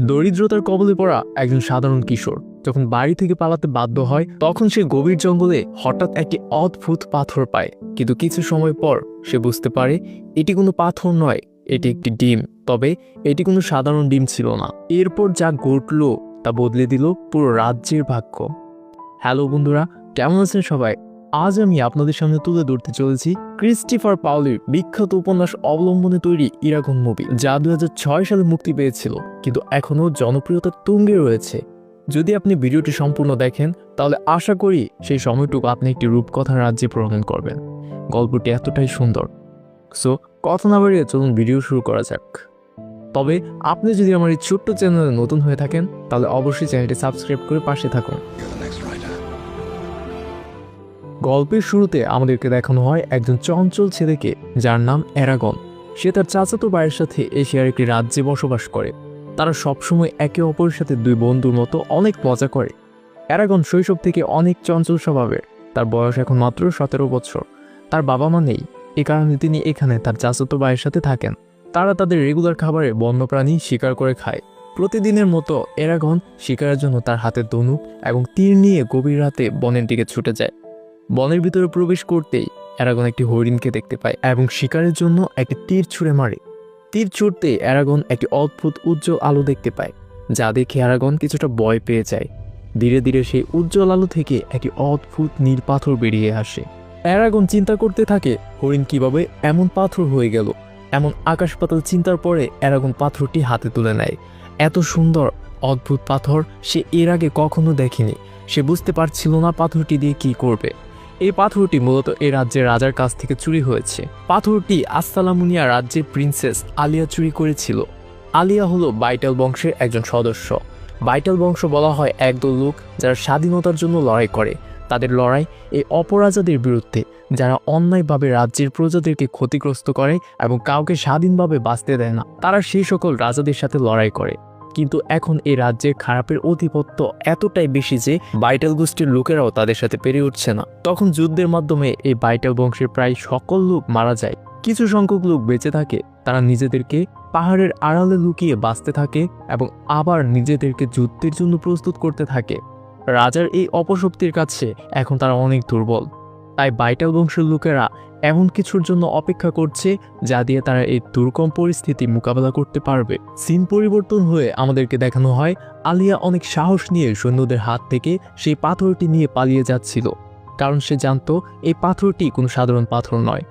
দরিদ্রতার কবলে পড়া একজন সাধারণ কিশোর যখন বাড়ি থেকে পালাতে বাধ্য হয়, তখন সে গভীর জঙ্গলে হঠাৎ একটি অদ্ভুত পাথর পায়। কিন্তু কিছু সময় পর সে বুঝতে পারে, এটি কোনো পাথর নয়, এটি একটি ডিম। তবে এটি কোনো সাধারণ ডিম ছিল না। এরপর যা ঘটল তা বদলে দিল পুরো রাজ্যের ভাগ্য। হ্যালো বন্ধুরা, কেমন আছেন সবাই? আজ আমি আপনাদের সামনে তুলে ধরতে চলেছি ক্রিস্টিফার পাউলির বিখ্যাত উপন্যাস অবলম্বনে তৈরি ইরাগন মুভি, যা দু হাজার ছয় সালে মুক্তি পেয়েছিল, কিন্তু এখনও জনপ্রিয়তার তুঙ্গে রয়েছে। যদি আপনি ভিডিওটি সম্পূর্ণ দেখেন, তাহলে আশা করি সেই সময়টুকু আপনি একটি রূপকথার রাজ্যে প্রমাণ করবেন। গল্পটি এতটাই সুন্দর। সো, কথা না বাড়িয়ে চলুন ভিডিও শুরু করা যাক। তবে আপনি যদি আমার এই ছোট্ট চ্যানেলে নতুন হয়ে থাকেন, তাহলে অবশ্যই চ্যানেলটি সাবস্ক্রাইব করে পাশে থাকুন। গল্পের শুরুতে আমাদেরকে দেখানো হয় একজন চঞ্চল ছেলেকে, যার নাম অ্যারাগন। সে তার চাচাতো ভাইয়ের সাথে এশিয়ার একটি রাজ্যে বসবাস করে। তারা সবসময় একে অপরের সাথে দুই বন্ধুর মতো অনেক মজা করে। অ্যারাগন শৈশব থেকে অনেক চঞ্চল স্বভাবের। তার বয়স এখন মাত্র সতেরো বছর। তার বাবা মা নেই। এ কারণে তিনি এখানে তার চাচাতো ভাইয়ের সাথে থাকেন। তারা তাদের রেগুলার খাবারে বন্যপ্রাণী শিকার করে খায়। প্রতিদিনের মতো এরাগন শিকারের জন্য তার হাতে ধনুক এবং তীর নিয়ে গভীর রাতে বনের দিকে ছুটে যায়। বনের ভিতরে প্রবেশ করতেই অ্যারাগন একটি হরিণকে দেখতে পায় এবং শিকারের জন্য একটি তীর ছুঁড়ে মারে। তীর ছুটতে অ্যারাগন একটি অদ্ভুত উজ্জ্বল আলো দেখতে পায়, যা দেখে অ্যারাগন কিছুটা ভয় পেয়ে যায়। ধীরে ধীরে সেই উজ্জ্বল আলো থেকে একটি অদ্ভুত নীল পাথর বেরিয়ে আসে। অ্যারাগন চিন্তা করতে থাকে, হরিণ কীভাবে এমন পাথর হয়ে গেল? এমন আকাশ পাতাল চিন্তার পরে অ্যারাগন পাথরটি হাতে তুলে নেয়। এত সুন্দর, অদ্ভুত পাথর সে এর আগে কখনো দেখেনি। সে বুঝতে পারছিল না পাথরটি দিয়ে কি করবে। এই পাথরটি মূলত এই রাজ্যের রাজার কাছ থেকে চুরি হয়েছে। পাথরটি আস্তালামুনিয়া রাজ্যের প্রিন্সেস আলিয়া চুরি করেছিল। আলিয়া হলো বাইটাল বংশের একজন সদস্য। বাইটাল বংশ বলা হয় একদল লোক যারা স্বাধীনতার জন্য লড়াই করে। তাদের লড়াই এই অপরাজাদের বিরুদ্ধে, যারা অন্যায়ভাবে রাজ্যের প্রজাদেরকে ক্ষতিগ্রস্ত করে এবং কাউকে স্বাধীনভাবে বাঁচতে দেয় না। তারা সেই সকল রাজাদের সাথে লড়াই করে। কিন্তু এখন এই রাজ্যের খারাপের অধিপত্য এতটাই বেশি যে বাইটাল গোষ্ঠীর লোকেরাও তাদের সাথে পেরে উঠছে না। তখন যুদ্ধের মাধ্যমে এই বাইটাল বংশের প্রায় সকল লোক মারা যায়। কিছু সংখ্যক লোক বেঁচে থাকে, তারা নিজেদেরকে পাহাড়ের আড়ালে লুকিয়ে বাঁচতে থাকে এবং আবার নিজেদেরকে যুদ্ধের জন্য প্রস্তুত করতে থাকে। রাজার এই অপশক্তির কাছে এখন তারা অনেক দুর্বল। তাই বাইটাল বংশের লোকেরা এমন কিছুর জন্য অপেক্ষা করছে যা দিয়ে তারা এই দুর্গম পরিস্থিতি মোকাবেলা করতে পারবে। সিন পরিবর্তন হয়ে আমাদেরকে দেখানো হয়, আলিয়া অনেক সাহস নিয়ে সৈন্যদের হাত থেকে সেই পাথরটি নিয়ে পালিয়ে যাচ্ছিল, কারণ সে জানতো এই পাথরটি কোনো সাধারণ পাথর নয়।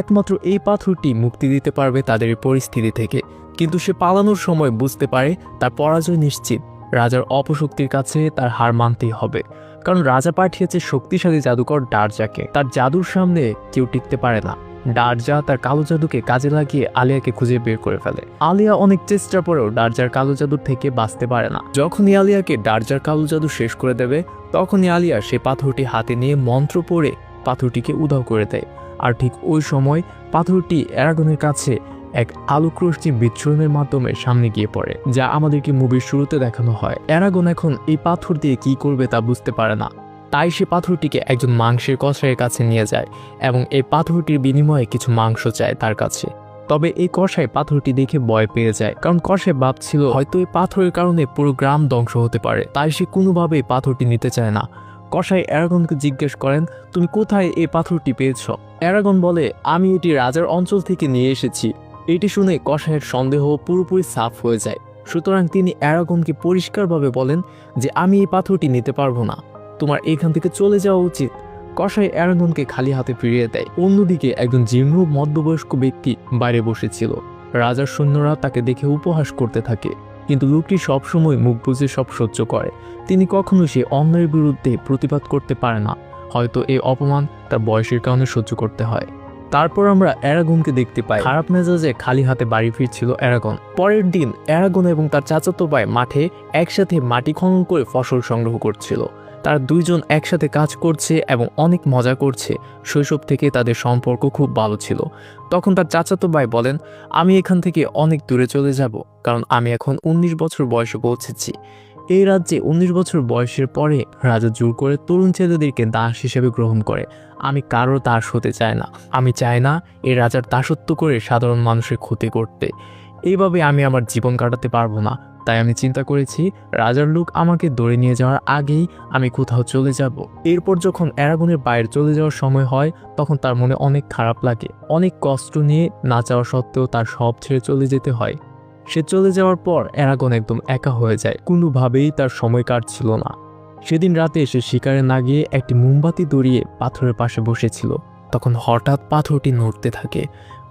একমাত্র এই পাথরটি মুক্তি দিতে পারবে তাদের পরিস্থিতি থেকে, কিন্তু সে পালানোর সময় বুঝতে পারে তার পরাজয় নিশ্চিত। রাজার অপশক্তির কাছে তার হার মানতেই হবে। কারণ রাজা পাঠিয়েছে শক্তিশালী জাদুকর ডারজাকে। তার জাদুর সামনে কেউ টিকতে পারে না। ডারজা তার কালো জাদুকে কাজে লাগিয়ে আলিয়াকে খুঁজে বের করে ফেলে। আলিয়া অনেক চেষ্টার পরেও ডারজার কালো জাদুর থেকে বাঁচতে পারে না। যখনই আলিয়াকে ডারজার কালো জাদু শেষ করে দেবে, তখনই আলিয়া সে পাথরটি হাতে নিয়ে মন্ত্র পড়ে পাথরটিকে উধাও করে দেয়। আর ঠিক ওই সময় পাথরটি অ্যারাগনের কাছে এক আলোকরশ্মি বিচ্ছুরণের মাধ্যমে সামনে গিয়ে পড়ে, যা আমাদেরকে মুভির শুরুতে দেখানো হয়। অ্যারাগন এখন এই পাথর দিয়ে কি করবে তা বুঝতে পারে না। তাই সে পাথরটিকে একজন মাংসের কষাইয়ের কাছে নিয়ে যায় এবং এই পাথরটির বিনিময়ে কিছু মাংস চায় তার কাছে। তবে এই কষাই পাথরটি দেখে ভয় পেয়ে যায়, কারণ কষাই ভাবছিল হয়তো এই পাথরের কারণে পুরো গ্রাম ধ্বংস হতে পারে, তাই সে কোনোভাবেই পাথরটি নিতে চায় না। কষাই অ্যারাগনকে জিজ্ঞেস করেন, তুমি কোথায় এই পাথরটি পেয়েছ? অ্যারাগন বলে, আমি এটি রাজার অঞ্চল থেকে নিয়ে এসেছি। এটি শুনে কষায়ের সন্দেহ পুরোপুরি সাফ হয়ে যায়। সুতরাং তিনি অ্যারাগনকে পরিষ্কারভাবে বলেন যে, আমি এই পাথরটি নিতে পারব না। তোমার এখান থেকে চলে যাওয়া উচিত। কষাই অ্যারাগনকে খালি হাতে ফিরিয়ে দেয়। অন্যদিকে একজন জীর্ণ মধ্যবয়স্ক ব্যক্তি বাইরে বসেছিল। রাজার সৈন্যরা তাকে দেখে উপহাস করতে থাকে। কিন্তু লোকটি সবসময় মুখ বুঝে সব সহ্য করে। তিনি কখনো সে অন্যায়ের বিরুদ্ধে প্রতিবাদ করতে পারে না। হয়তো এই অপমান তার বয়সের কারণে সহ্য করতে হয়। তারপর আমরা অ্যারাগনকে দেখতে পাই। খারাপ মেজাজে খালি হাতে বাড়ি ফিরছিল অ্যারাগন। পরের দিন, অ্যারাগন এবং তার চাচাতো ভাই মাঠে একসাথে মাটি খনন করে ফসল সংগ্রহ করছিল। তারা দুইজন একসাথে কাজ করছে এবং অনেক মজা করছে। শৈশব থেকে তাদের সম্পর্ক খুব ভালো ছিল। তখন তার চাচাতো ভাই বলেন, আমি এখান থেকে অনেক দূরে চলে যাব, কারণ আমি এখন উনিশ বছর বয়সে পৌঁছেছি। এই রাজ্যে উনিশ বছর বয়সের পরে রাজা জোর করে তরুণ ছেলেদেরকে দাস হিসেবে গ্রহণ করে। আমি কারও দাস হতে চাই না। আমি চাই না এই রাজার দাসত্ব করে সাধারণ মানুষের ক্ষতি করতে। এইভাবে আমি আমার জীবন কাটাতে পারব না। তাই আমি চিন্তা করেছি, রাজার লোক আমাকে ধরে নিয়ে যাওয়ার আগেই আমি কোথাও চলে যাব। এরপর যখন অ্যারাগনের বাইরে চলে যাওয়ার সময় হয়, তখন তার মনে অনেক খারাপ লাগে। অনেক কষ্ট নিয়ে না চাওয়া সত্ত্বেও তার সব ছেড়ে চলে যেতে হয়। সে চলে যাওয়ার পর অ্যারাগন একদম একা হয়ে যায়। কোনোভাবেই তার সময় কাটছিল না। সেদিন রাতে সে শিকারে না গিয়ে একটি মোমবাতি দড়িয়ে পাথরের পাশে বসেছিল। তখন হঠাৎ পাথরটি নড়তে থাকে।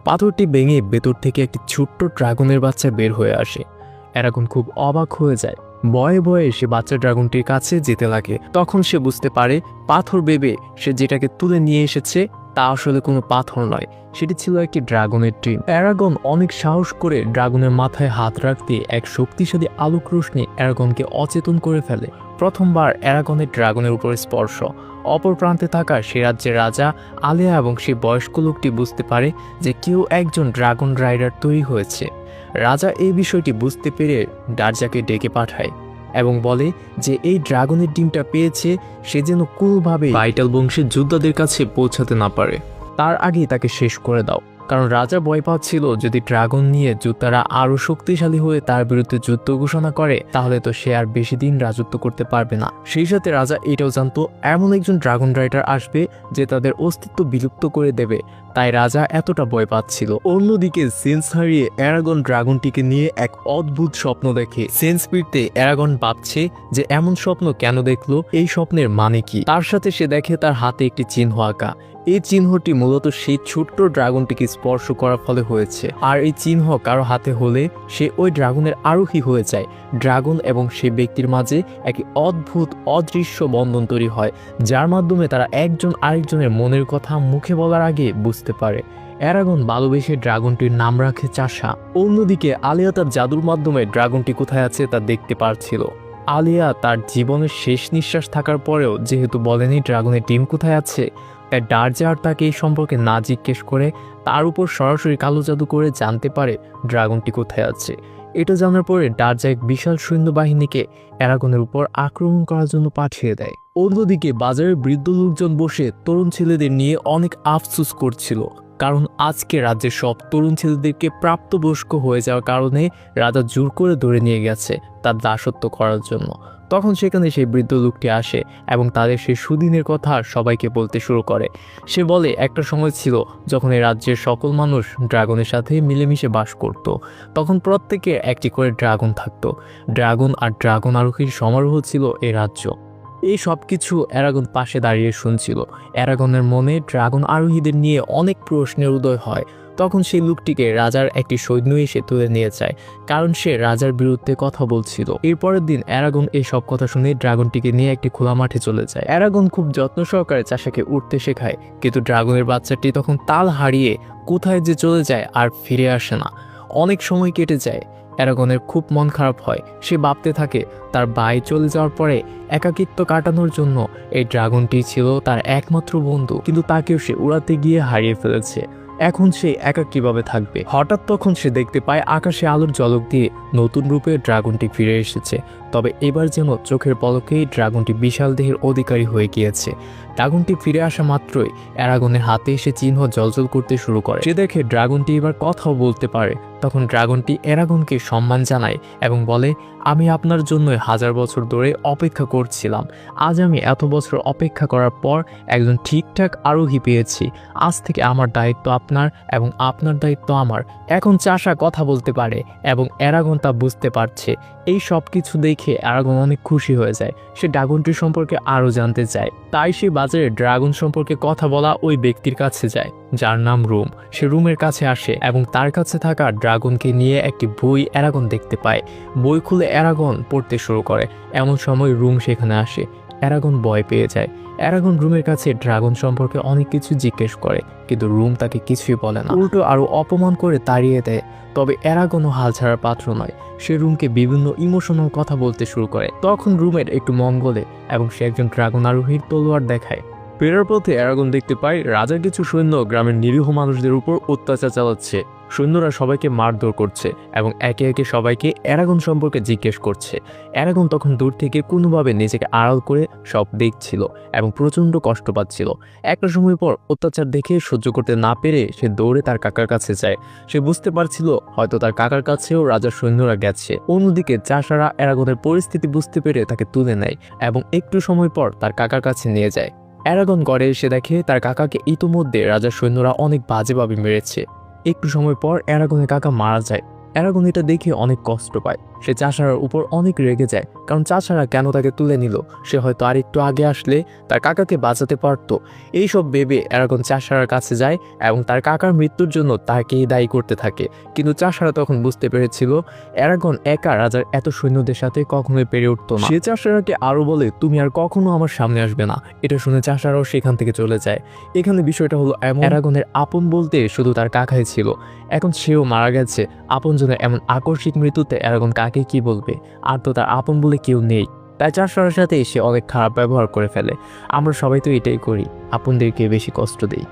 পাথরটি ভেঙে ভেতর থেকে একটি ছোট্ট ড্রাগনের বাচ্চা বের হয়ে আসে। অ্যারাগন খুব অবাক হয়ে যায়। বয়ে বয়ে সে বাচ্চা ড্রাগনটির কাছে যেতে লাগে। তখন সে বুঝতে পারে পাথর বেবে সে যেটাকে তুলে নিয়ে এসেছে তা আসলে কোনো পাথর নয়। সেটি ছিল একটি ড্রাগনের ট্রিম অ্যারাগন অনেক সাহস করে ড্রাগনের মাথায় হাত রাখতে এক শক্তিশালী আলোক রোশনি অ্যারাগনকে অচেতন করে ফেলে। প্রথমবার অ্যারাগনের ড্রাগনের উপর স্পর্শ। অপর প্রান্তে থাকা সে রাজ্যের রাজা, আলিয়া এবং সেই বয়স্ক লোকটি বুঝতে পারে যে কেউ একজন ড্রাগন রাইডার তৈরি হয়েছে। রাজা এই বিষয়টি বুঝতে পেরে ডার্জাকে ডেকে পাঠায়। এবং বলে যে এই ড্রাগনের ডিমটা পেয়েছে, সে যেন কোনোভাবে ভাইটাল বংশের যোদ্ধাদের কাছে পৌঁছাতে না পারে। তার আগেই তাকে শেষ করে দাও। কারণ রাজা ভয় পাচ্ছিল যদি ড্রাগন নিয়ে যোদ্ধারা আরও শক্তিশালী হয়ে তার বিরুদ্ধে যুদ্ধ ঘোষণা করে, তাহলে তো সে আর বেশি দিন রাজত্ব করতে পারবে না। সেই সাথে রাজা এটাও জানতো, এমন একজন ড্রাগন রাইডার আসবে যে তাদের অস্তিত্ব বিলুপ্ত করে দেবে। তাই রাজা এতটা ভয় পাচ্ছিল। অন্যদিকে সেন্স হারিয়ে অ্যারাগন ড্রাগনটিকে নিয়ে এক অদ্ভুত স্বপ্ন দেখে। সেন্স ফিরতে অ্যারাগন ভাবছে যে এমন স্বপ্ন কেন দেখল, এই স্বপ্নের মানে কি? তার সাথে সে দেখে তার হাতে একটি চিহ্ন আঁকা। এই চিহ্নটি মূলত সেই ছোট্ট ড্রাগনটিকে স্পর্শ করার ফলে হয়েছে। আর এই চিহ্ন কারও হাতে হলে সে ওই ড্রাগনের আরোহী হয়ে যায়। ড্রাগন এবং সেই ব্যক্তির মাঝে একটি অদ্ভুত, অদৃশ্য বন্ধন তৈরি হয়, যার মাধ্যমে তারা একজন আরেকজনের মনের কথা মুখে বলার আগে বুঝতে পারে। অ্যারাগন ভালোবেসে ড্রাগনটির নাম রাখে চাষা। অন্যদিকে আলিয়া তার জাদুর মাধ্যমে ড্রাগনটি কোথায় আছে তা দেখতে পারছিল। আলিয়া তার জীবনের শেষ নিঃশ্বাস থাকার পরেও যেহেতু বলেনি ড্রাগনের টিম কোথায় আছে তাই ডার্জার তাকে এই সম্পর্কে না জিজ্ঞেস করে তার উপর সরাসরি কালো জাদু করে জানতে পারে ড্রাগনটি কোথায় আছে। এটা জানার পরে ডার্জা এক বিশাল সৈন্যবাহিনীকে অ্যারাগনের উপর আক্রমণ করার জন্য পাঠিয়ে দেয়। অন্যদিকে বাজারে বৃদ্ধ লোকজন বসে তরুণ ছেলেদের নিয়ে অনেক আফসুস করছিল, কারণ আজকে রাজ্যের সব তরুণ ছেলেদেরকে প্রাপ্তবয়স্ক হয়ে যাওয়ার কারণে রাজা জোর করে ধরে নিয়ে গেছে তার দাসত্ব করার জন্য। তখন সেখানে সেই বৃদ্ধ লোকটি আসে এবং তাদের সেই সুদিনের কথা সবাইকে বলতে শুরু করে। সে বলে, একটা সময় ছিল যখন এই রাজ্যের সকল মানুষ ড্রাগনের সাথে মিলেমিশে বাস করত। তখন প্রত্যেকে একটি করে ড্রাগন থাকতো। ড্রাগন আর ড্রাগন আরোহীর সমারোহ ছিল এই রাজ্য। এই সব কিছু অ্যারাগন পাশে দাঁড়িয়ে শুনছিল। অ্যারাগনের মনে ড্রাগন আরোহীদের নিয়ে অনেক প্রশ্নের উদয় হয়। তখন সেই লোকটিকে রাজার একটি সৈন্য এসে তুলে নিয়ে যায়, কারণ সে রাজার বিরুদ্ধে কথা বলছিল। এরপরের দিন অ্যারাগন এই সব কথা শুনে ড্রাগনটিকে নিয়ে একটি খোলা মাঠে চলে যায়। অ্যারাগন খুব যত্ন সহকারে চাষাকে উঠতে শেখায়, কিন্তু ড্রাগনের বাচ্চাটি তখন তাল হারিয়ে কোথায় যে চলে যায় আর ফিরে আসে না। অনেক সময় কেটে যায়, অ্যারাগনের খুব মন খারাপ হয়। সে ভাবতে থাকে, তার ভাই চলে যাওয়ার পরে একাকিত্ব কাটানোর জন্য এই ড্রাগনটি ছিল তার একমাত্র বন্ধু, কিন্তু তাকেও সে উড়াতে গিয়ে হারিয়ে ফেলেছে। এখন সে একা কীভাবে থাকবে? হঠাৎ তখন সে দেখতে পায় আকাশে আলোর জলক দিয়ে নতুন রূপে ড্রাগনটি ফিরে এসেছে। তবে এবার যেন চোখের পলকেই ড্রাগনটি বিশাল দেহের অধিকারী হয়ে গিয়েছে। ড্রাগনটি ফিরে আসা মাত্রই অ্যারাগনের হাতে এসে চিহ্ন জলজল করতে শুরু করে। সে দেখে ড্রাগনটি এবার কথাও বলতে পারে। তখন ড্রাগনটি অ্যারাগনকে সম্মান জানায় এবং বলে, আমি আপনার জন্য হাজার বছর ধরে অপেক্ষা করছিলাম। আজ আমি এত বছর অপেক্ষা করার পর একজন ঠিকঠাক আরোহী পেয়েছি। আজ থেকে আমার দায়িত্ব আপনার এবং আপনার দায়িত্ব আমার। এখন চাষা কথা বলতে পারে এবং অ্যারাগন তা বুঝতে পারছে। এই সব কিছু দেখে অ্যারাগন অনেক খুশি হয়ে যায়। সে ড্রাগনটি সম্পর্কে আরও জানতে চায়। তাই সে বাজারে ড্রাগন সম্পর্কে কথা বলা ওই ব্যক্তির কাছে যায়, যার নাম রুম। সে রুমের কাছে আসে এবং তার কাছে থাকা ড্রাগনকে নিয়ে একটি বই অ্যারাগন দেখতে পায়। বই খুলে অ্যারাগন পড়তে শুরু করে। এমন সময় রুম সেখানে আসে। অ্যারাগন ভয় পেয়ে যায়। অ্যারাগন রুমের কাছে ড্রাগন সম্পর্কে অনেক কিছু জিজ্ঞেস করে, কিন্তু রুম তাকে কিছুই বলে না। উল্টো আরও অপমান করে তাড়িয়ে দেয়, তবে অ্যারাগনও হাল ছাড়ার পাত্র নয়। সে রুমকে বিভিন্ন ইমোশনাল কথা বলতে শুরু করে। তখন রুমের একটু মঙ্গলে এবং সে একজন ড্রাগন আরোহীর তলোয়ার দেখায়। ফেরার পথে অ্যারাগন দেখতে পায়, রাজার কিছু সৈন্য গ্রামের নিরীহ মানুষদের উপর অত্যাচার চালাচ্ছে। সৈন্যরা সবাইকে মারধর করছে এবং একে একে সবাইকে অ্যারাগন সম্পর্কে জিজ্ঞেস করছে। অ্যারাগন তখন দূর থেকে কোনোভাবে নিজেকে আড়াল করে সব দেখছিল এবং প্রচণ্ড কষ্ট পাচ্ছিল। একটা সময় পর অত্যাচার দেখে সহ্য করতে না পেরে সে দৌড়ে তার কাকার কাছে যায়। সে বুঝতে পারছিল হয়তো তার কাকার কাছেও রাজার সৈন্যরা গেছে। অন্যদিকে চাষারা অ্যারাগনের পরিস্থিতি বুঝতে পেরে তাকে তুলে নেয় এবং একটু সময় পর তার কাকার কাছে নিয়ে যায়। অ্যারাগন গড়ে এসে দেখে তার কাকাকে ইতোমধ্যে রাজার সৈন্যরা অনেক বাজেভাবে মেরেছে। একটু সময় পর অ্যারাগনের কাকা মারা যায়। অ্যারাগন এটা দেখে অনেক কষ্ট পায়। সে চাষারার উপর অনেক রেগে যায়, কারণ চাষারা কেন তাকে তুলে নিল? সে হয়তো আর একটু আগে আসলে তার কাকাকে বাঁচাতে পারত। এইসব ভেবে অ্যারাগন চাষারার কাছে যায় এবং তার কাকার মৃত্যুর জন্য তাকেই দায়ী করতে থাকে। কিন্তু চাষারা তখন বুঝতে পেরেছিল অ্যারাগন একা রাজার এত সৈন্যদের সাথে কখনোই পেরে উঠতো না। সে চাষারাকে আরও বলে, তুমি আর কখনো আমার সামনে আসবে না। এটা শুনে চাষারাও সেখান থেকে চলে যায়। এখানে বিষয়টা হলো এমন অ্যারাগনের আপন বলতে শুধু তার কাকাই ছিল। এখন সেও মারা গেছে। আপন আপনজনের এমন আকস্মিক মৃত্যুতে অ্যারাগন কাকে কি বলবে? আর তো তার আপন বলে কেউ নেই। তাই চাষারার সাথে এসে অনেক খারাপ ব্যবহার করে ফেলে। আমরা সবাই তো এটাই করি, আপনদেরকে বেশি কষ্ট দেই।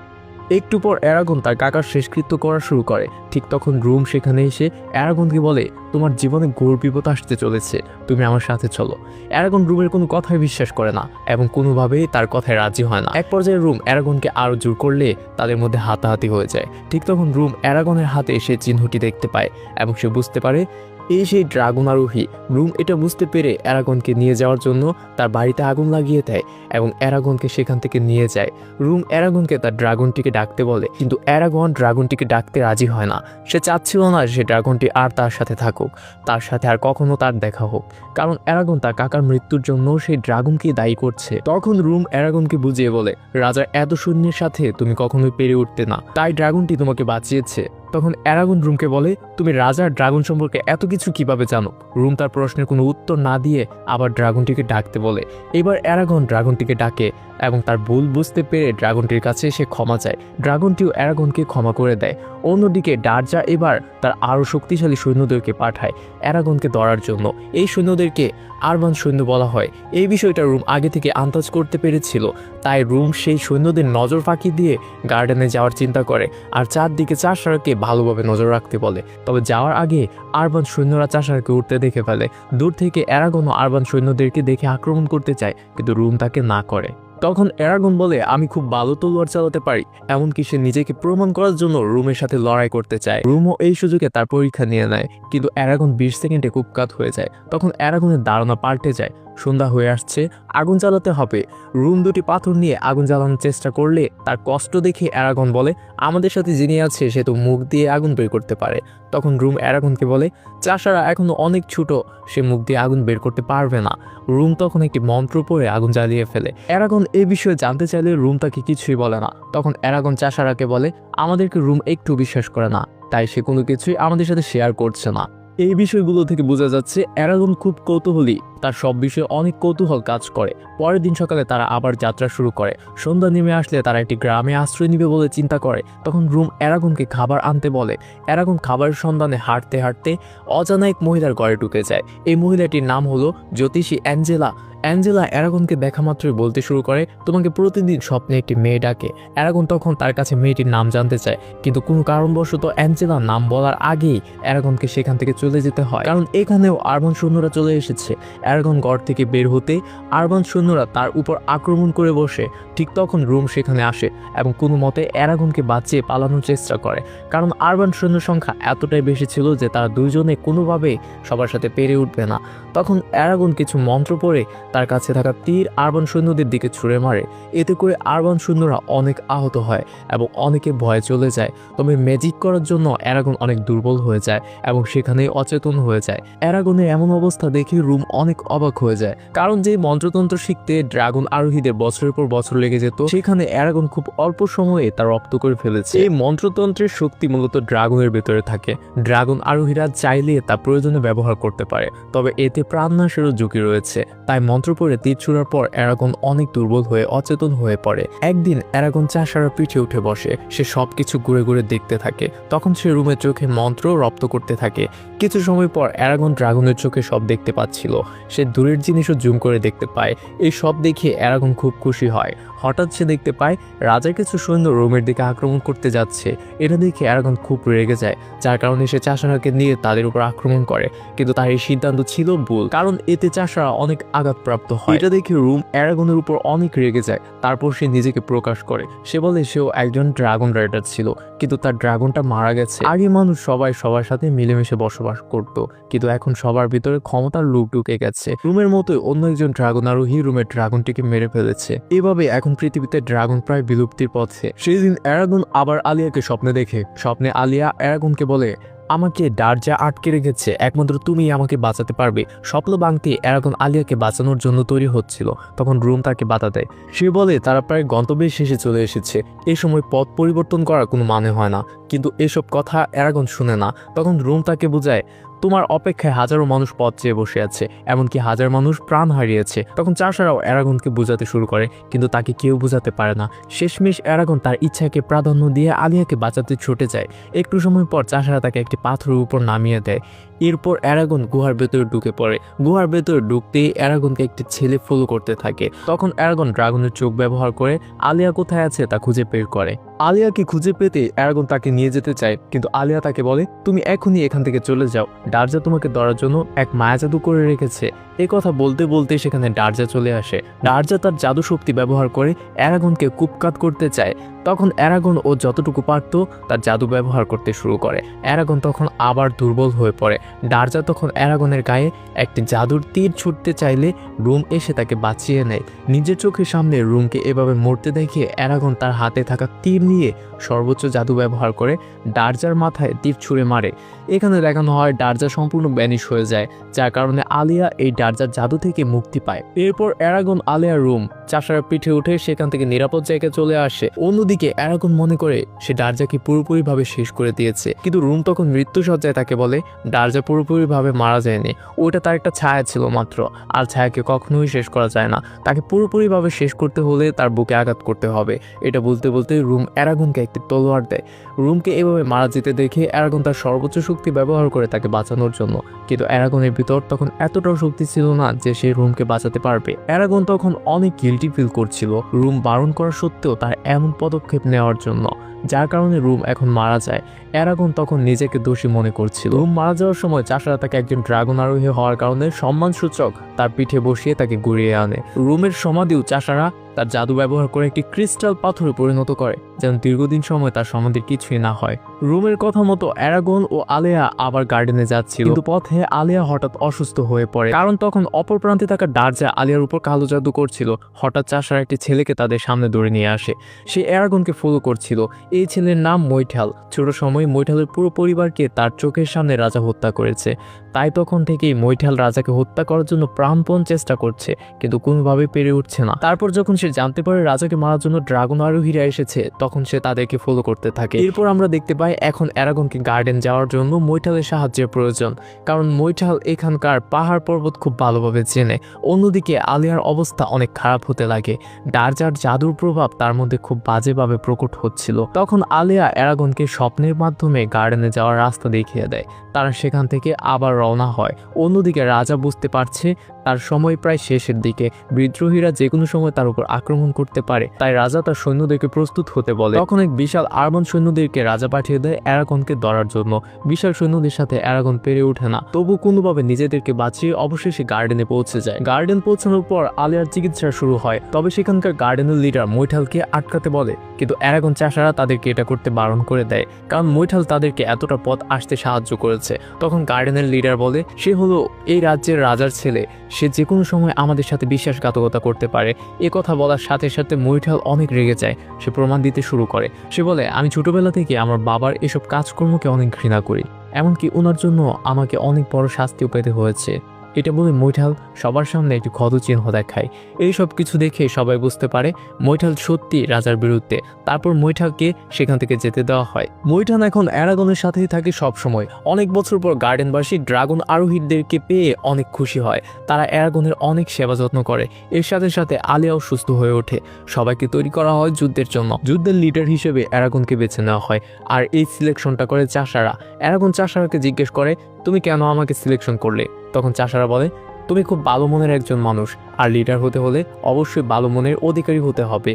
একটু পর অ্যারাগন তার কাকার শেষকৃত্য করা শুরু করে। ঠিক তখন রুম সেখানে এসে অ্যারাগনকে বলে, তোমার জীবনে ঘোর বিপদ আসতে চলেছে, তুমি আমার সাথে চলো। অ্যারাগন রুমের কোনো কথাই বিশ্বাস করে না এবং কোনোভাবেই তার কথায় রাজি হয় না। এক পর্যায়ে রুম অ্যারাগনকে আরও জোর করলে তাদের মধ্যে হাতাহাতি হয়ে যায়। ঠিক তখন রুম অ্যারাগনের হাতে সে চিহ্নটি দেখতে পায় এবং সে বুঝতে পারে এই সেই ড্রাগন আরোহী। রুম এটা বুঝতে পেরে অ্যারাগনকে নিয়ে যাওয়ার জন্য তার বাড়িতে আগুন লাগিয়ে দেয় এবং অ্যারাগনকে সেখান থেকে নিয়ে যায়। রুম অ্যারাগনকে তার ড্রাগনটিকে ডাকতে বলে, কিন্তু অ্যারাগন ড্রাগনটিকে ডাকতে রাজি হয় না। সে চাচ্ছিল না সে ড্রাগনটি আর তার সাথে থাকুক, তার সাথে আর কখনো তার দেখা হোক। কারণ অ্যারাগন তার কাকার মৃত্যুর জন্য সেই ড্রাগনকে দায়ী করছে। তখন রুম অ্যারাগনকে বুঝিয়ে বলে রাজার এত সৈন্যের সাথে তুমি কখনোই পেরে উঠতে না। তাই ড্রাগনটি তোমাকে বাঁচিয়েছে। তখন অ্যারাগুন রুমকে বলে, তুমি রাজার ড্রাগন সম্পর্কে এত কিছু কীভাবে জানো? রুম তার প্রশ্নের কোনো উত্তর না দিয়ে আবার ড্রাগনটিকে ডাকতে বলে। এবার অ্যারাগন ড্রাগনটিকে ডাকে এবং তার ভুল বুঝতে পেরে ড্রাগনটির কাছে সে ক্ষমা চায়। ড্রাগনটিও অ্যারাগনকে ক্ষমা করে দেয়। অন্যদিকে ডার্জা এবার তার আরও শক্তিশালী সৈন্যদেরকে পাঠায় অ্যারাগনকে ধরার জন্য। এই সৈন্যদেরকে আরবান সৈন্য বলা হয়। এই বিষয়টা রুম আগে থেকে আন্দাজ করতে পেরেছিল। তাই রুম সেই সৈন্যদের নজর ফাঁকি দিয়ে গার্ডেনে যাওয়ার চিন্তা করে আর চারদিকে চাষারাকে ভালোভাবে নজর রাখতে বলে। তবে যাওয়ার আগে আরবান সৈন্যরা চাষারাকে উঠতে দেখে ফেলে। দূর থেকে অ্যারাগন ও আরবান সৈন্যদেরকে দেখে আক্রমণ করতে চায়, কিন্তু রুম তাকে না করে। তখন অ্যারাগন বলে, আমি খুব ভালো তলোয়ার চালাতে পারি, এমনকি সে নিজেকে প্রমাণ করার জন্য রুমের সাথে লড়াই করতে চায়। রুমও এই সুযোগে তার পরীক্ষা নিয়ে নেয়, কিন্তু অ্যারাগন বিশ সেকেন্ডে কুপকাত হয়ে যায়। তখন অ্যারাগনের ধারণা পাল্টে যায়। সন্ধ্যা হয়ে আসছে, আগুন জ্বালাতে হবে। রুম দুটি পাথর নিয়ে আগুন জ্বালানোর চেষ্টা করলে তার কষ্ট দেখে অ্যারাগন বলে, আমাদের সাথে যিনি আছে, সে তো মুখ দিয়ে আগুন বের করতে পারে। তখন রুম অ্যারাগনকে বলে, চাষারা এখনও অনেক ছোট, সে মুখ দিয়ে আগুন বের করতে পারবে না। রুম তখন একটি মন্ত্র পড়ে আগুন জ্বালিয়ে ফেলে। অ্যারাগন এ বিষয়ে জানতে চাইলে রুম তাকে কিছুই বলে না। তখন অ্যারাগন চাষারাকে বলে, আমাদেরকে রুম একটু বিশ্বাস করে না, তাই সে কোনো কিছুই আমাদের সাথে শেয়ার করছে না। এই বিষয়গুলো থেকে বোঝা যাচ্ছে, অ্যারাগন খুব কৌতূহলী। তার সব বিষয়ে অনেক কৌতূহল কাজ করে। পরের দিন সকালে তারা আবার যাত্রা শুরু করে। সন্ধ্যা নেমে আসলে তারা একটি গ্রামে আশ্রয় নিবে বলে চিন্তা করে। তখন রুম অ্যারাগনকে খাবার আনতে বলে। অ্যারাগন খাবারের সন্ধানে হাঁটতে হাঁটতে অজানা এক মহিলার ঘরে ঢুকে যায়। এই মহিলাটির নাম হলো জ্যোতিষী অ্যাঞ্জেলা। অ্যাঞ্জেলা অ্যারাগনকে দেখা মাত্রই বলতে শুরু করে, তোমাকে প্রতিদিন স্বপ্নে একটি মেয়ে ডাকে। অ্যারাগন তখন তার কাছে মেয়েটির নাম জানতে চায়। কিন্তু কোনো কারণবশত অ্যাঞ্জেলার নাম বলার আগেই অ্যারাগনকে সেখান থেকে চলে যেতে হয়। কারণ এখানেও আরবান সৈন্যরা চলে এসেছে। অ্যারাগন গড় থেকে বের হতে আরবান সৈন্যরা তার উপর আক্রমণ করে বসে, ঠিক তখন রোম সেখানে আসে এবং কোনো মতে অ্যারাগনকে বাঁচিয়ে পালানোর চেষ্টা করে। কারণ আরবান সৈন্য সংখ্যা এতটাই বেশি ছিল যে তারা দুইজনে কোনোভাবে সবার সাথে পেরে উঠবে না। তখন অ্যারাগন কিছু মন্ত্র পড়ে তার কাছে থাকা তীর আরবান সৈন্যদের দিকে ছুঁড়ে মারে। এতে করে আরবান সৈন্যরা অনেক আহত হয় এবং অনেকে ভয়ে চলে যায়। তবে ম্যাজিক করার জন্য অ্যারাগন অনেক দুর্বল হয়ে যায় এবং সেখানেই অচেতন হয়ে যায়। অ্যারাগনের এমন অবস্থা দেখে রুম অনেক অবাক হয়ে যায়। কারণ যে মন্ত্রতন্ত্র শিখতে ড্রাগন আরোহীদের বছরের পর বছর লেগে যেত, সেখানে অ্যারাগন খুব অল্প সময়ে তা রপ্ত করে ফেলেছে। এই মন্ত্রতন্ত্রের শক্তি মূলত ড্রাগনের ভেতরে থাকে। ড্রাগন আরোহীরা চাইলে তা প্রয়োজনে ব্যবহার করতে পারে। তবে এতে প্রাণনাশেরও ঝুঁকি রয়েছে। তাই মন্ত্র পড়ে তীর ছুড়ার পর অ্যারাগন অনেক দুর্বল হয়ে অচেতন হয়ে পড়ে। একদিন অ্যারাগন চাষারা পিঠে উঠে বসে। সে সবকিছু ঘুরে ঘুরে দেখতে থাকে। তখন সে রুমের চোখে মন্ত্র রপ্ত করতে থাকে। কিছু সময় পর অ্যারাগন ড্রাগনের চোখে সব দেখতে পাচ্ছিল। সে দূরের জিনিসও জুম করে দেখতে পায়। এই সব দেখে অ্যারাগন খুব খুশি হয়। হঠাৎ সে দেখতে পায় রাজার কিছু সৈন্য রোমের দিকে আক্রমণ করতে যাচ্ছে। এটা দেখে অ্যারাগন খুব রেগে যায়, যার কারণে সে চাষারাকে নিয়ে তাদের উপর আক্রমণ করে। কিন্তু তার এই সিদ্ধান্ত ছিল ভুল, কারণ এতে চাষারা অনেক আঘাতপ্রাপ্ত হয়। এটা দেখে রুম অ্যারাগনের উপর অনেক রেগে যায়, তারপর সে নিজেকে প্রকাশ করে। সে বলে সেও একজন ড্রাগন রাইডার ছিল, কিন্তু তার ড্রাগনটা মারা গেছে। আগে মানুষ সবাই সবার সাথে মিলেমিশে বসবাস করত, কিন্তু এখন সবার ভিতরে ক্ষমতার লোক ঢুকে গেছে। রুমের মতো অন্য একজন ড্রাগন আরোহী রুমের ড্রাগনটিকে মেরে ফেলেছে। এভাবে এখন পৃথিবীতে ড্রাগন প্রায় বিলুপ্তির পথে। সেই দিন অ্যারাগন আবার আলিয়াকে স্বপ্নে দেখে। স্বপ্নে আলিয়া অ্যারাগনকে বলে, আমাকে ডার্জা আটকে রেখেছে, একমাত্র তুমি আমাকে বাঁচাতে পারবে। স্বপ্ন বাংতে অ্যারাগন আলিয়াকে বাঁচানোর জন্য তৈরি হচ্ছিল, তখন রুম তাকে বাধা দেয়। সে বলে, তারা প্রায় গন্তব্যের শেষে চলে এসেছে। এই সময় পথ পরিবর্তন করার কোনো মানে হয় না। কিন্তু এসব কথা অ্যারাগন শুনে না। তখন রুম তাকে বোঝায় তোমার অপেক্ষায় হাজারো মানুষ পথ চেয়ে বসে আছে, এমনকি হাজার মানুষ প্রাণ হারিয়েছে। তখন চাষারাও অ্যারাগনকে বোঝাতে শুরু করে, কিন্তু তাকে কেউ বোঝাতে পারে না। শেষমেশ অ্যারাগন তার ইচ্ছাকে প্রাধান্য দিয়ে আলিয়াকে বাঁচাতে ছুটে যায়। একটু সময় পর চাষারা তাকে একটি পাথরের উপর নামিয়ে দেয়। এরপর অ্যারাগন গুহার ভেতরে ঢুকে পড়ে। গুহার ভেতরে ঢুকতেই অ্যারাগনকে একটি ছেলে ফলো করতে থাকে। তখন অ্যারাগন ড্রাগনের চোখ ব্যবহার করে, আলিয়া কোথায় আছে তা খুঁজে বের করে। আলিয়াকে খুঁজে পেতে অ্যারাগন তাকে নিয়ে যেতে চায়, কিন্তু আলিয়া তাকে বলে, তুমি এখনই এখান থেকে চলে যাও। ডার্জা তোমাকে ধরার জন্য এক মায়া জাদু করে রেখেছে। এ কথা বলতে বলতে সেখানে ডার্জা চলে আসে। ডার্জা তার জাদু শক্তি ব্যবহার করে অ্যারাগনকে কুপকাত করতে চায়। তখন অ্যারাগন ও যতটুকু পারত তার জাদু ব্যবহার করতে শুরু করে। অ্যারাগন তখন আবার দুর্বল হয়ে পড়ে। ডার্জা তখন অ্যারাগনের গায়ে একটি জাদুর তীর ছুটতে চাইলে রুম এসে তাকে বাঁচিয়ে নেয়। নিজের চোখের সামনে রুমকে এভাবে মরতে দেখে অ্যারাগন তার হাতে থাকা তীর নিয়ে সর্বোচ্চ জাদু ব্যবহার করে ডার্জার মাথায় তীর ছুঁড়ে মারে। এখানে দেখানো হয় ডার্জা সম্পূর্ণ ব্যানিশ হয়ে যায়, যার কারণে আলিয়া এই ডার্জার জাদু থেকে মুক্তি পায়। এরপর অ্যারাগন আলিয়ার রুম, চাষার পিঠে উঠে সেখান থেকে নিরাপদ জায়গায় চলে আসে। অন্যদিকে অ্যারাগন মনে করে সে ডার্জাকে পুরোপুরিভাবে শেষ করে দিয়েছে। কিন্তু রুম তখন মৃত্যুসজ্জায় তাকে বলে, ডার্জা পুরোপুরিভাবে মারা যায়নি। ওটা তার একটা ছায়া ছিল মাত্র। আর ছায়াকে কখনোই শেষ করা যায় না। তাকে পুরোপুরিভাবে শেষ করতে হলে তার বুকে আঘাত করতে হবে। এটা বলতে বলতে রুম অ্যারাগনকে একটি তলোয়ার দেয়। রুমকে এভাবে মারা যেতে দেখে অ্যারাগন তার সর্বোচ্চ শক্তি ব্যবহার করে তাকে বাঁচানোর জন্য। কিন্তু অ্যারাগনের ভিতর তখন এতটাও শক্তি ছিল না যে সে রুমকে বাঁচাতে পারবে। অ্যারাগন তখন অনেক গিলটি ফিল করছিল। রুম বারণ করা সত্ত্বেও তার এমন পদক্ষেপ নেওয়ার জন্য। যার কারণে রুম এখন মারা যায়। অ্যারাগন তখন নিজেকে দোষী মনে করছিল। রুম মারা যাওয়ার সময় চাষারা তাকে একজন ড্রাগন আরোহী হওয়ার কারণে সম্মানসূচক তার পিঠে বসিয়ে তাকে ঘুরিয়ে আনে। রুমের সমাধিও চাষারা তার জাদু ব্যবহার করে একটি ক্রিস্টাল পাথরে পরিণত করে, যেন দীর্ঘদিন সময় তার সমাধির কিছুই না হয়। রুমের কথা মতো অ্যারাগন ও আলেয়া আবার গার্ডেনে যাচ্ছিল। কিন্তু পথে আলিয়া হঠাৎ অসুস্থ হয়ে পড়ে। কারণ তখন অপর প্রান্তে থাকা ডার্জা আলিয়ার উপর কালো জাদু করছিল। হঠাৎ চাষার একটি ছেলেকে তাদের সামনে দৌড়ে নিয়ে আসে। সে অ্যারাগনকে ফলো করছিল। এই ছেলের নাম মৈঠাল। ছোট সময় মৈঠালের পুরো পরিবারকে তার চোখের সামনে রাজা হত্যা করেছে। তাই তখন থেকেই মৈঠাল রাজাকে হত্যা করার জন্য প্রাণপণ চেষ্টা করছে, কিন্তু কোনোভাবে পেরে উঠছে না। তারপর যখন সে জানতে পারে রাজাকে মারার জন্য ড্রাগন আরোহীরা এসেছে, তখন সে তাদেরকে ফলো করতে থাকে। এরপর আমরা দেখতে পাই এখন অ্যারাগনকে গার্ডেন যাওয়ার জন্য মৈঠালের সাহায্যের প্রয়োজন, কারণ মৈঠাল এখানকার পাহাড় পর্বত খুব ভালোভাবে চেনে। অন্যদিকে আলিয়ার অবস্থা অনেক খারাপ হতে লাগে। ডার্জার জাদুর প্রভাব তার মধ্যে খুব বাজেভাবে প্রকট হচ্ছিল। তখন আলিয়া অ্যারাগনকে স্বপ্নের মাধ্যমে গার্ডেনে যাওয়ার রাস্তা দেখিয়ে দেয়। তারা সেখান থেকে আবার রওনা হয়। অন্যদিকে রাজা বুঝতে পারছে তার সময় প্রায় শেষের দিকে। বিদ্রোহীরা যে কোনো সময় তার উপর আক্রমণ করতে পারে, তাই রাজা তার সৈন্যদেরকে প্রস্তুত হতে বলে। তখন এক বিশাল আরবান সৈন্যদেরকে রাজা পাঠিয়ে দেয় অ্যারাগনকে ধরার জন্য। বিশাল সৈন্যদের সাথে অ্যারাগন পেরে ওঠে না। তবু কোনোভাবে নিজেদেরকে বাঁচিয়ে অবশেষে গার্ডেনে পৌঁছে যায়। গার্ডেন পৌঁছানোর পর আলিয়ার চিকিৎসা শুরু হয়। তবে সেখানকার গার্ডেনের লিডার মৈঠালকে আটকাতে বলে, কিন্তু অ্যারাগন চাষারা তাদেরকে এটা করতে বারণ করে দেয়, কারণ মৈঠাল তাদেরকে এতটা পথ আসতে সাহায্য করেছে। তখন গার্ডেনের লিডার বলে, সে হলো এই রাজ্যের রাজার ছেলে। সে যে কোনো সময় আমাদের সাথে বিশ্বাসঘাতকতা করতে পারে। এ কথা বলার সাথে সাথে মৈঠাল অনেক রেগে যায়। সে প্রমাণ দিতে শুরু করে। সে বলে, আমি ছোটবেলা থেকে আমার বাবার এসব কাজকর্মকে অনেক ঘৃণা করি। এমনকি ওনার জন্য আমাকে অনেক বড় শাস্তিও পেতে হয়েছে। এটা বলে মৈঠাল সবার সামনে একটি ক্ষত চিহ্ন দেখায়। এই সব কিছু দেখে সবাই বুঝতে পারে মৈঠাল সত্যি রাজার বিরুদ্ধে। তারপর মৈঠালকে সেখান থেকে যেতে দেওয়া হয়। মৈঠান এখন অ্যারাগনের সাথেই থাকে সব সময় অনেক বছর পর গার্ডেনবাসী ড্রাগন আরোহীদেরকে পেয়ে অনেক খুশি হয়। তারা অ্যারাগনের অনেক সেবা যত্ন করে। এর সাথে সাথে আলিয়াও সুস্থ হয়ে ওঠে। সবাইকে তৈরি করা হয় যুদ্ধের জন্য। যুদ্ধের লিডার হিসেবে অ্যারাগনকে বেছে নেওয়া হয়। আর এই সিলেকশনটা করে চাষারা। অ্যারাগন চাষারাকে জিজ্ঞেস করে, তুমি কেন আমাকে সিলেকশন করলে? তখন চাষারা বলে, তুমি খুব ভালো মনের একজন মানুষ, আর লিডার হতে হলে অবশ্যই ভালো মনের অধিকারী হতে হবে,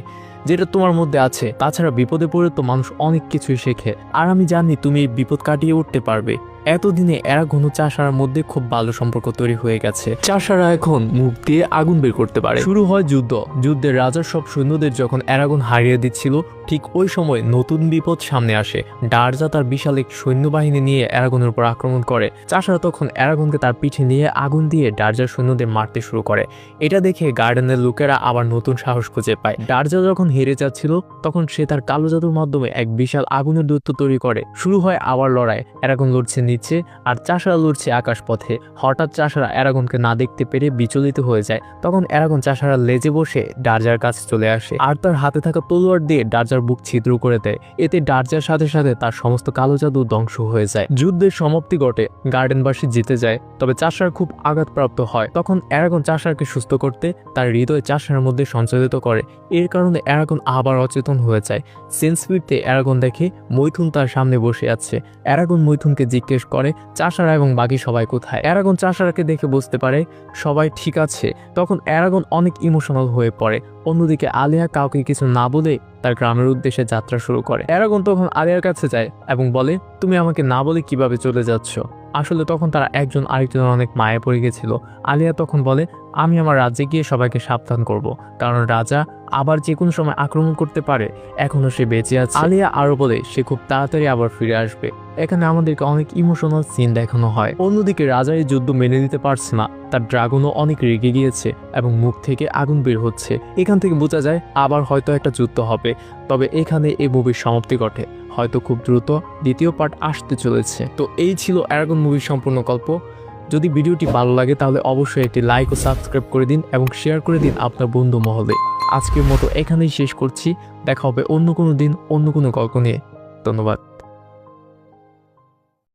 যেটা তোমার মধ্যে আছে। তাছাড়া বিপদে পড়ে তো মানুষ অনেক কিছুই শেখে, আর আমি জানি তুমি এই বিপদ কাটিয়ে উঠতে পারবে। এতদিনে এরা ঘন চাষার মধ্যে খুব ভালো সম্পর্ক তৈরি হয়ে গেছে। চাষারা এখন মুখ দিয়ে আগুন বের করতে পারে। শুরু হয় যুদ্ধ। যুদ্ধের রাজার সব সৈন্যদের যখন অ্যারাগন হারিয়ে দিচ্ছিল, ঠিক ওই সময় নতুন বিপদ সামনে আসে। ডারজা তার বিশাল এক সৈন্যবাহিনী নিয়ে অ্যারাগনের উপর আক্রমণ করে। চাষারা তখন অ্যারাগনকে তার পিঠে নিয়ে আগুন দিয়ে ডারজার সৈন্যদের মারতে শুরু করে। এটা দেখে গার্ডেনের লোকেরা আবার নতুন সাহস খুঁজে পায়। ডারজা যখন হেরে যাচ্ছিল, তখন সে তার কালো জাদুর মাধ্যমে এক বিশাল আগুনের দূরত্ব তৈরি করে। শুরু হয় আবার লড়াই। অ্যারাগন লড়ছে নিচে আর চাষারা লড়ছে আকাশ পথে হঠাৎ চাষারা অ্যারাগনকে না দেখতে পেরে বিচলিত হয়ে যায়। তখন অ্যারাগন চাষারা লেজে বসে ডার্জার কাছে চলে আসে আর তার হাতে থাকা তলোয়ার দিয়ে ডার্জার বুক ছিদ্র করে দেয়। এতে ডার্জার সাথে সাথে তার সমস্ত কালো জাদু ধ্বংস হয়ে যায়। যুদ্ধের সমাপ্তি ঘটে, গার্ডেনবাসী জিতে যায়, তবে চাষার খুব আঘাতপ্রাপ্ত হয়। তখন অ্যারাগন চাষারকে সুস্থ করতে তার হৃদয় চাষার মধ্যে সঞ্চালিত করে। এর কারণে অ্যারাগন আবার অচেতন হয়ে যায়। সেন্স ফিরতে অ্যারাগন দেখে মৈথুন তার সামনে বসে আছে। অ্যারাগন মৈথুনকে জিজ্ঞেস করে, চাষারা এবং বাকি সবাই কোথায়? অ্যারাগন চাষারাকে দেখে বুঝতে পারে, সবাই ঠিক আছে। তখন অ্যারাগন অনেক ইমোশনাল হয়ে পড়ে। অন্যদিকে আলিয়া কাউকে কিছু না বলে তার গ্রামের উদ্দেশ্যে যাত্রা শুরু করে। অ্যারাগন তখন আলিয়ার কাছে যায় এবং বলে, তুমি আমাকে না বলে কীভাবে চলে যাচ্ছ? আসলে তখন তারা একজন আরেকজন অনেক মায়ে পড়ে গেছিল। আলিয়া তখন বলে, আমি আমার রাজ্যে গিয়ে সবাইকে সাবধান করব, কারণ রাজা আবার যে কোনো সময় আক্রমণ করতে পারে। এখনও সে বেঁচে আছে। আলিয়া আরও বলে, সে খুব তাড়াতাড়ি আবার ফিরে আসবে। এখানে আমাদেরকে অনেক ইমোশনাল সিন দেখানো হয়। অন্যদিকে রাজা এই যুদ্ধ মেনে নিতে পারছে না। তার ড্রাগনও অনেক রেগে গিয়েছে এবং মুখ থেকে আগুন বের হচ্ছে। এখান থেকে বোঝা যায়, আবার হয়তো একটা যুদ্ধ হবে। তবে এখানে এই মুভির সমাপ্তি ঘটে। হয়তো খুব দ্রুত দ্বিতীয় পার্ট আসতে চলেছে। তো এই ছিল অ্যারাগন মুভির সম্পূর্ণ গল্প। যদি ভিডিওটি ভালো লাগে তাহলে অবশ্যই একটি লাইক ও সাবস্ক্রাইব করে দিন এবং শেয়ার করে দিন আপনার বন্ধু মহলে। আজকের মতো এখানেই শেষ করছি। দেখা হবে অন্য কোনো দিন, অন্য কোনো গল্প নিয়ে। ধন্যবাদ।